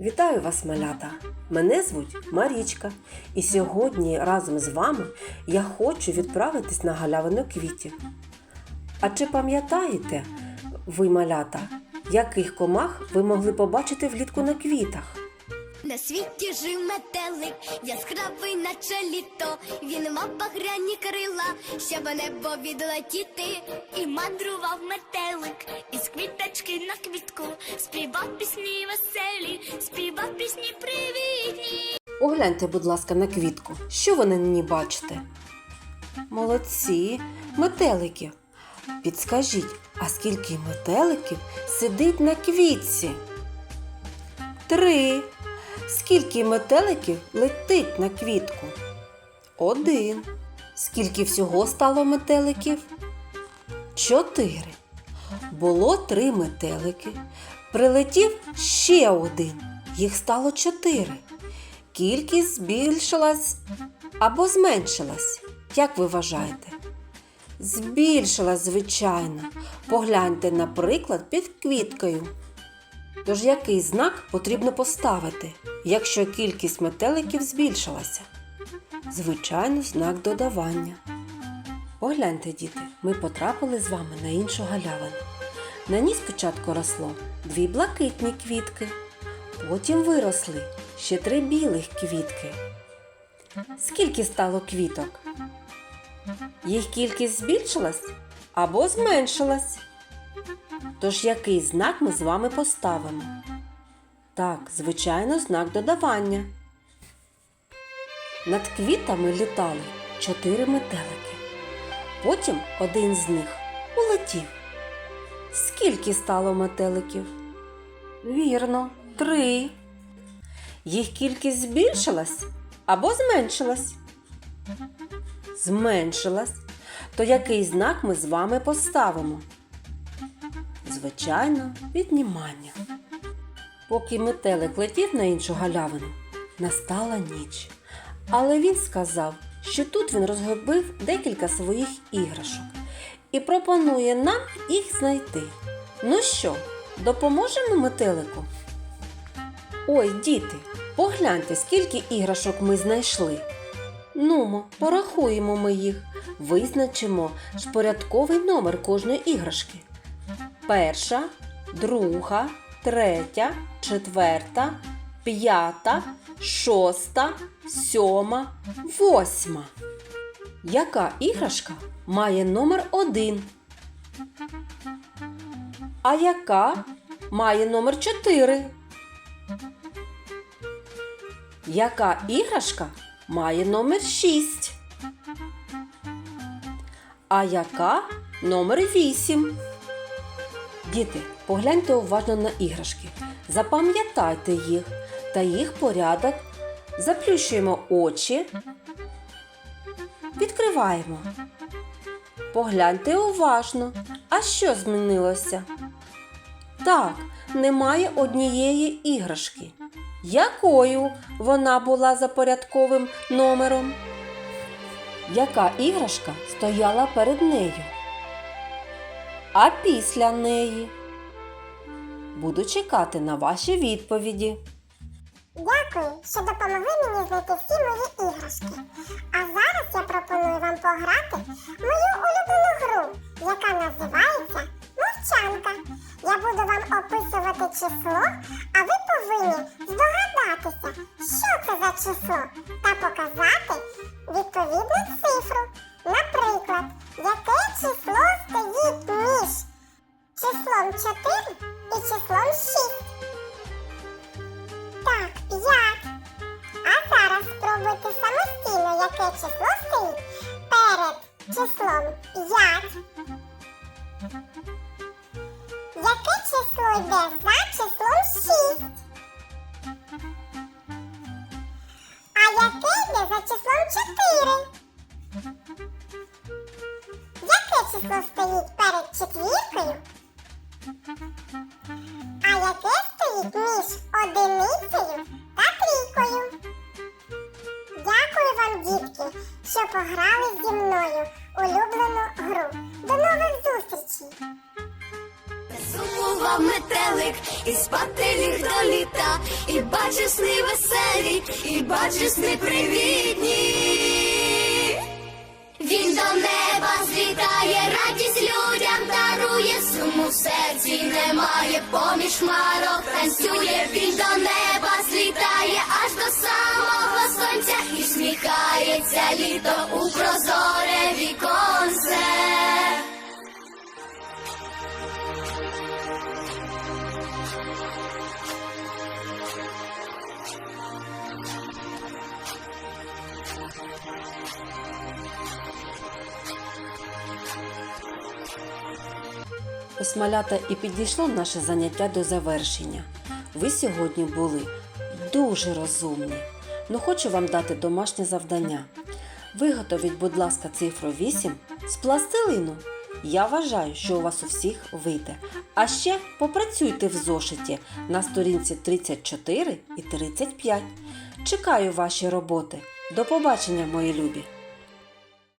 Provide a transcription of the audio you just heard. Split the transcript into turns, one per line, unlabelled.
Вітаю вас, малята! Мене звуть Марічка, і сьогодні разом з вами я хочу відправитись на галявину квітів. А чи пам'ятаєте ви, малята, яких комах ви могли побачити влітку на квітах?
На світі жив метелик, яскравий, наче літо. Він мав багряні крила, щоб небо відлетіти. І мандрував метелик із квіточки на квітку. Співав пісні веселі, співав пісні привітні.
Погляньте, будь ласка, на квітку. Що ви на ній бачите? Молодці, метелики. Підскажіть, а скільки метеликів сидить на квітці? Три. Скільки метеликів летить на квітку? Один. Скільки всього стало метеликів? Чотири. Було три метелики. Прилетів ще один. Їх стало чотири. Кількість збільшилась або зменшилась. Як ви вважаєте? Збільшилась, звичайно. Погляньте, наприклад, під квіткою. Тож який знак потрібно поставити, якщо кількість метеликів збільшилася? Звичайно, знак додавання. Погляньте, діти, ми потрапили з вами на іншу галявину. На ній спочатку росло дві блакитні квітки, потім виросли ще три білих квітки. Скільки стало квіток? Їх кількість збільшилась або зменшилась? Тож який знак ми з вами поставимо? Так, звичайно, знак додавання. Над квітами літали чотири метелики. Потім один з них улетів. Скільки стало метеликів? Вірно, три. Їх кількість збільшилась або зменшилась? Зменшилась. То який знак ми з вами поставимо? Звичайно, віднімання. Поки метелик летів на іншу галявину, настала ніч. Але він сказав, що тут він розгубив декілька своїх іграшок і пропонує нам їх знайти. Ну що, допоможемо метелику? Ой, діти, погляньте, скільки іграшок ми знайшли. Нумо, порахуємо ми їх, визначимо шпорядковий номер кожної іграшки. Перша, друга, третя, четверта, п'ята, шоста, сьома, восьма. Яка іграшка має номер один? А яка має номер чотири? Яка іграшка має номер 6? А яка номер 8? Діти, погляньте уважно на іграшки. Запам'ятайте їх та їх порядок. Заплющуємо очі. Відкриваємо. Погляньте уважно. А що змінилося? Так, немає однієї іграшки. Якою вона була за порядковим номером? Яка іграшка стояла перед нею? А після неї? Буду чекати на ваші відповіді.
Дякую, що допомогли мені знайти всі мої іграшки. А зараз я пропоную вам пограти мою улюблену гру, яка називається Мовчанка. Я буду вам описувати число, а ви повинні здогадатися, що це за число, та показати відповідну цифру. Наприклад, яке число стоїть числом 4 і числом 6. Так, п'ять. А зараз спробуйте самостійно, яке число стоїть перед числом 5. Яке число йде за числом 6? А яке йде за числом пограли зі мною улюблену гру. До нових зустрічей!
Суму мандрував метелик, і спати ліг до літа, і бачив сни веселі, і бачив сни привітні. Він до неба злітає, радість людям дарує, суму в серці немає, поміж марок танцює, він до неба злітає сонця і сміхається літо у прозоре віконце.
Ось малята і підійшло наше заняття до завершення. Ви сьогодні були дуже розумні. Ну хочу вам дати домашнє завдання. Виготовіть, будь ласка, цифру 8 з пластилину. Я вважаю, що у вас у всіх вийде. А ще попрацюйте в зошиті на сторінці 34 і 35. Чекаю ваші роботи. До побачення, мої любі!